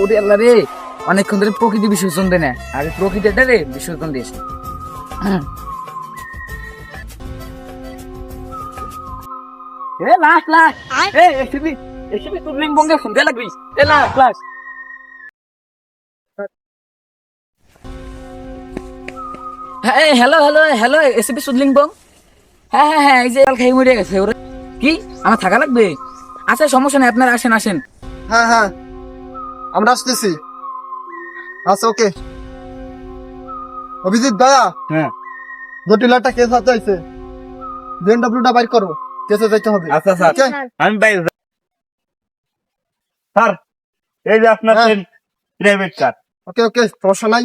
ওরে আল্লাহ রে অনেকক্ষণ ধরে প্রকৃতি বিসর্জন দেয় না। আগে প্রকৃতিটা রে বিসর্জন দিয়েছে। এ লাখ লাখ এ এসবি এসবি তোর লিঙ্গ শুনতে লাগবি এ লাখ লাখ হ্যাঁ হ্যালো হ্যালো হ্যালো এসবি সুদলিং বং হ্যাঁ হ্যাঁ হ্যাঁ এই যে খাই মরে গেছে ওরা। কি? আমার থাকা লাগবে? আচ্ছা সমস্যা নেই আপনারা আসেন আসেন। হ্যাঁ হ্যাঁ। আমরা আসতেছি। আচ্ছা ওকে অভিজিৎ দয়া হ্যাঁ। জটিলাটা কেস হাতে আইছে বিএনডব্লিউটা বাইর করো কেসে যাইতে হবে? আচ্ছা স্যার ওকে আমি বাইরে স্যার এই যে আপনার। প্রাইভেট কার ওকে ওকে সমস্যা নাই।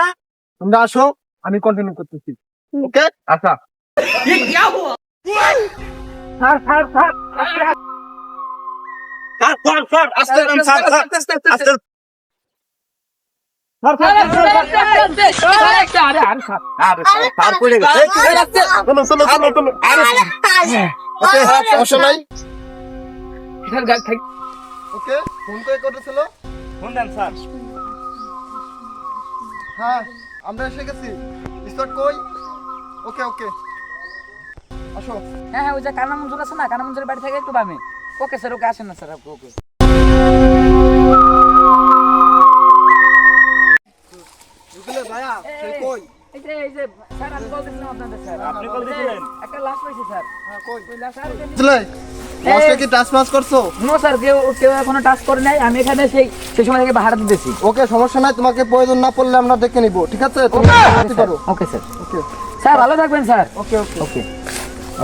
না তোমরা আসো আমি কন্টিনিউ করতেছি। ওকে আচ্ছা। Sir sir sir sir sir sir আস্তে আস্তে স্যার স্যার আস্তে স্যার আরে স্যার পড়ে গেছে এই, চলো চলো চলো চলো আরে ওকে সমস্যা নাই ওকে ফোন করে করেছিল ফোন স্যার হ্যাঁ আমরা এসে গেছি কই ওকে ওকে আসো হ্যাঁ হ্যাঁ ওই যে কানা মঞ্জুর আছে না কানা মঞ্জুরের বাড়ি থেকে একটু বামে ওকে স্যার ওকে আসেন না স্যার ওকে ওকে। আমি আপনি হ্যাঁ কই? ওই লাশ আর বুঝলে লাস্টে কি টাচ মাস করছ? নো স্যার কেউ কেউ এখনও টাচ করে নাই। আমি এখানে সেই সেই সময় থেকে ভাড়া দিতেছি। ওকে সমস্যা নাই তোমাকে প্রয়োজন না পড়লে আমরা দেখে নিব ঠিক আছে? ওকে! স্যার। ওকে। স্যার ভালো থাকবেন স্যার। ওকে। ওকে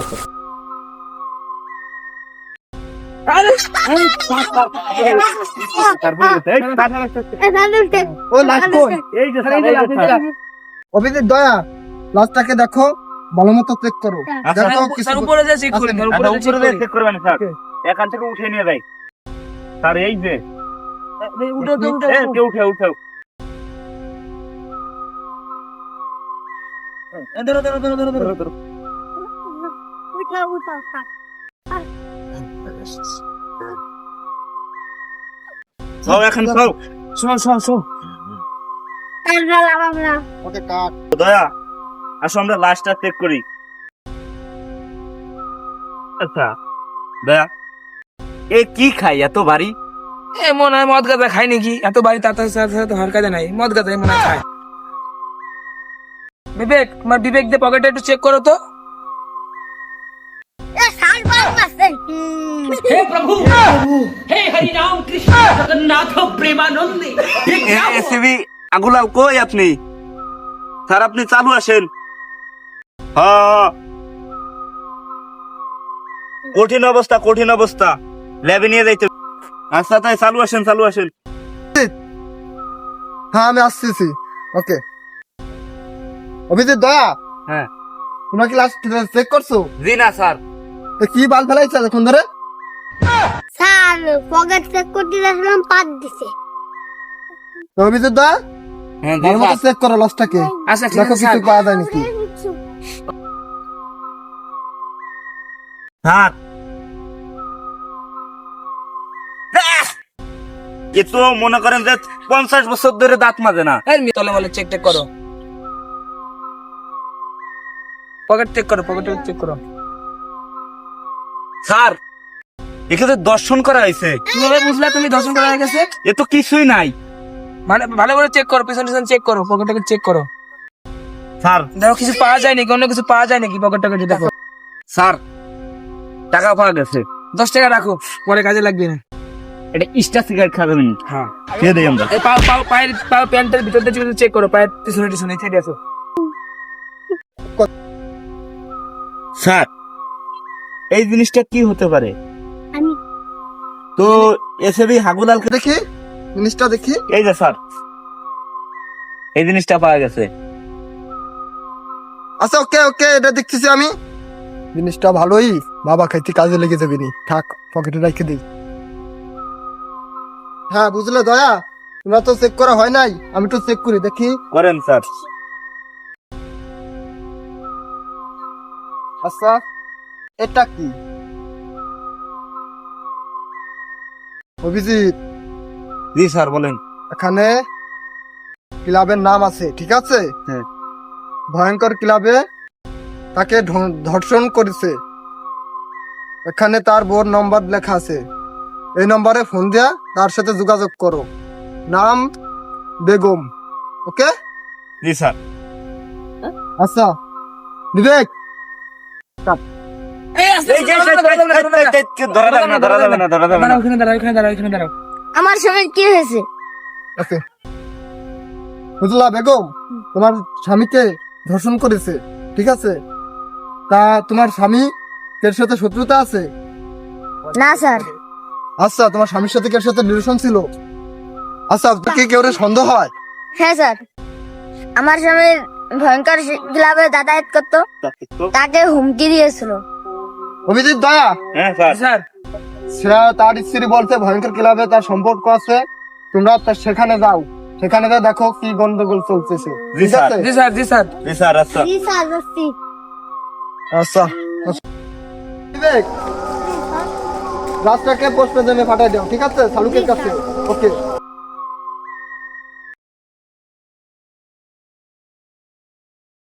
ওকে। অভিজিৎ দয়া লাস্টটাকে দেখো ভালো মতো চেক করো দেখো স্যার উপরে যে চেক করি আচ্ছা, উপরে যে চেক করবেন স্যার। এখান থেকে উঠে নিয়ে যাই। স্যার এই যে। উঠে উঠে উঠে ধরো ধরো ধরো ধরো ধরো। ধরো সব এখন সব শোন শোন শোন। ওকে কাট। দয়া আসো আমরা লাস্টটা চেক করি। আচ্ছা। দয়া এ কি খাই? এত ভারী? এ মনে হয় মদ খায় নাকি? এত বাড়ি তাতার সাথে সাথে হার কাজে নাই। মদ মনে হয়। খায় বিবেক তোমার বিবেক দিয়ে পকেটে একটু চেক করো তো। हे प्रभु हे हरि राम कृष्ण जगन्नाथ प्रेमानंद ये क्या हुआ? এসিবি আগুলাল কই আপনি স্যার আপনি চালু আসেন হ্যাঁ কঠিন অবস্থা কঠিন অবস্থা ল্যাবে নিয়ে যাইতে আচ্ছা তাই চালু আসেন চালু আসেন হ্যাঁ আমি আসতেছি ওকে অভিজিৎ দয়া হ্যাঁ তোমরা কি লাস্ট চেক করছো জি না স্যার তো কি বাল ফেলাইছে এখন ধরে স্যার পকেট চেক করতে যাচ্ছিলাম পাত দিছে। তো অভিজিৎ দয়া হ্যাঁ ভালো মতো চেক করো লাস্টটাকে আচ্ছা ঠিক দেখো আছে কিছু পাওয়া যায় নাকি? স্যার। এ তো মনে করেন যে পঞ্চাশ বছর ধরে দাঁত মাজে না। তলে বলে চেক টেক করো। পকেট চেক করো পকেট চেক করো। স্যার এখানে দর্শন করা হয়েছে। কীভাবে বুঝলা তুমি দর্শন করা হয়ে গেছে? এ তো কিছুই নাই। মানে ভালো করে চেক করো পিছন পিছন চেক করো পকেটটাকে চেক করো। স্যার। দেখো কিছু পাওয়া যায় নাকি অন্য কিছু পাওয়া যায় নাকি পকেটটাকে দেখো। স্যার টাকা পাওয়া গেছে। দশ টাকা রাখো পরে কাজে লাগবে না। এটা ইস্টা সিগারেট খাবেন হ্যাঁ। খেয়ে দেই আমরা। এই পাও পাও পায়ের পাও প্যান্টের ভিতর দিয়ে চেক করো পায়ের পিছনে পিছনে ছেড়ে আসো। স্যার এই জিনিসটা কি হতে পারে? তো এসবি হাগুলাল দেখি জিনিসটা দেখি। এই যে স্যার এই জিনিসটা পাওয়া গেছে। আচ্ছা ওকে ওকে এটা দেখতেছি আমি। জিনিসটা ভালোই বাবা খাইতে কাজে লেগে যাবে নি। থাক পকেটে রেখে দিই। হ্যাঁ বুঝলে দয়া? তোমরা তো চেক করা হয় নাই আমি তো চেক করি দেখি। করেন স্যার। আচ্ছা এটা কি? অভিজিৎ। জি স্যার বলেন। এখানে ক্লাবের নাম আছে ঠিক আছে? হ্যাঁ। ভয়ঙ্কর ক্লাবে তাকে ধর্ষণ করেছে। এখানে তার বোর নম্বর লেখা আছে। এই নম্বরে ফোন দিয়া তার সাথে যোগাযোগ করো। নাম বেগম ওকে? জি স্যার। আচ্ছা। বিবেক আমার স্বামীর কি হয়েছে? বুঝলা বেগম তোমার স্বামীকে ধর্ষণ করেছে ঠিক আছে? তা তোমার স্বামী এর সাথে শত্রুতা আছে? না স্যার। আচ্ছা তোমার স্বামীর সাথে কি এর সাথে রিলেশন ছিল? আচ্ছা কি কেউ সন্দেহ হয়? হ্যাঁ স্যার। আমার স্বামীর ভয়ঙ্কর ক্লাবে যাতায়াত করতো? তাকে হুমকি দিয়েছিল। অভিজিৎ দয়া হ্যাঁ স্যার। স্যার। তার স্ত্রী বলতে ভয়ঙ্কর ক্লাবে তার সম্পর্ক আছে তোমরা তা- সেখানে যাও। সেখানে যা দেখো কি গন্ডগোল চলতেছে। জি, স্যার। জি স্যার জি স্যার। জি স্যার আচ্ছা। জি স্যার যাচ্ছি আচ্ছা বিবেক রাস্তাকে পোস্ট জন্য পাঠাই দাও? ঠিক আছে? শালুকের কাছে। ওকে।